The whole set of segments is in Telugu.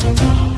Thank you.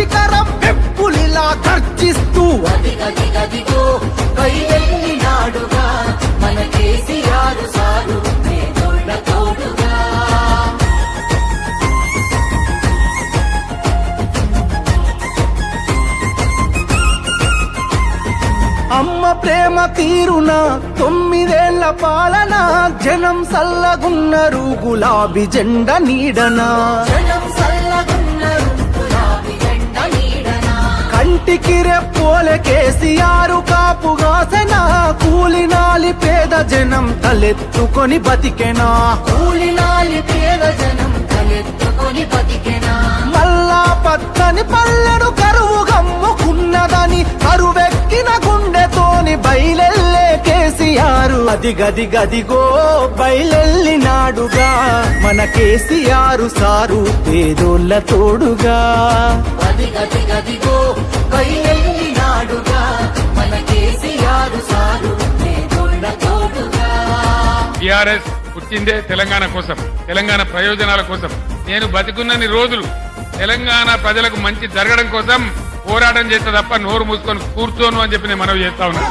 శిఖరం పెప్పులిలా గర్జిస్తూ అదిగదిగదిగో బయలెల్లినాడుగా మన కేసీఆర్ సారు అమ్మ ప్రేమ తీరున తొమ్మిదేళ్ళ పాలన జనం సల్లగున్నరు గులాబీ జెండ నీడనా. జనం సల్లగున్నారు కంటికి రెప్పోలే కేసీఆర్ కాపుగాసెన కూలినాలి పేద జనం తలెత్తుకొని బతికెనా. కూలినాలి పేద జనం తలెత్తుకొని బతికెనా. మల్లా పచ్చని పల్లెను కరువు గమ్ముకున్నదని కరువెక్కిన గుండెతోని బయలెల్లే కేసీఆర్. అది గది గదిగో బయలెల్లినాడుగా. మన కేసీఆర్ సారు పేదోళ్ళ తోడుగా. అదిగదిగదిగో బయలెల్లినాడుగా టిఆర్ఎస్ పుట్టిందే తెలంగాణ కోసం తెలంగాణ ప్రయోజనాల కోసం. నేను బతికున్నన్ని రోజులు తెలంగాణ ప్రజలకు మంచి జరగడం కోసం పోరాటం చేస్తే తప్ప నోరు మూసుకొని కూర్చోను అని చెప్పి నేను మనవి చేస్తా ఉన్నాను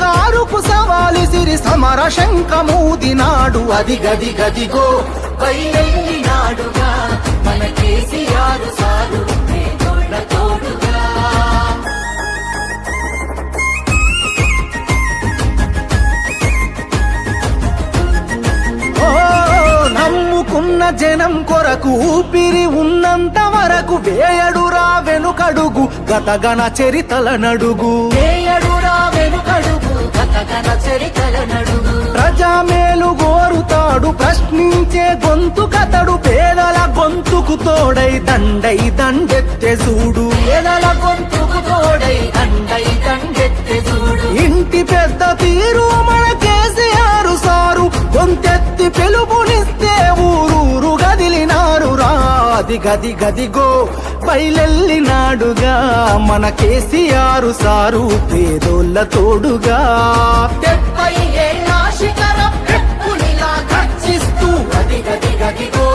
కారుకు సవాలి సిరి సమర శంఖమూదినాడు అది గది గదిగో బయలెల్లినాడుగా మన కేసీఆర్ సారు తోడుగా. నమ్ముకున్న జనం కొరకు ఊపిరి ఉన్నంత వరకు వేయడురా వెనుకడుగు. గతగణ చరితల నడుగు. వేయడు గొంతుకు తోడై దండై దండెత్తె చూడు పేదల గొంతుకు తోడై దండై దండెత్తి చూడు ఇంటి పెద్ద తీరు మన కేసీఆర్ సారు. గొంతెత్తి పిలుపునిస్తే ఊరూరు గదిలినారు రాది గది గదిగో బయలెల్లినాడుగా మన కేసీఆర్ సారు. పేదోళ్ళ తోడుగా. డెబ్బై ఏళ్ళ శిఖరం గర్జిస్తూ అది గది గదిగో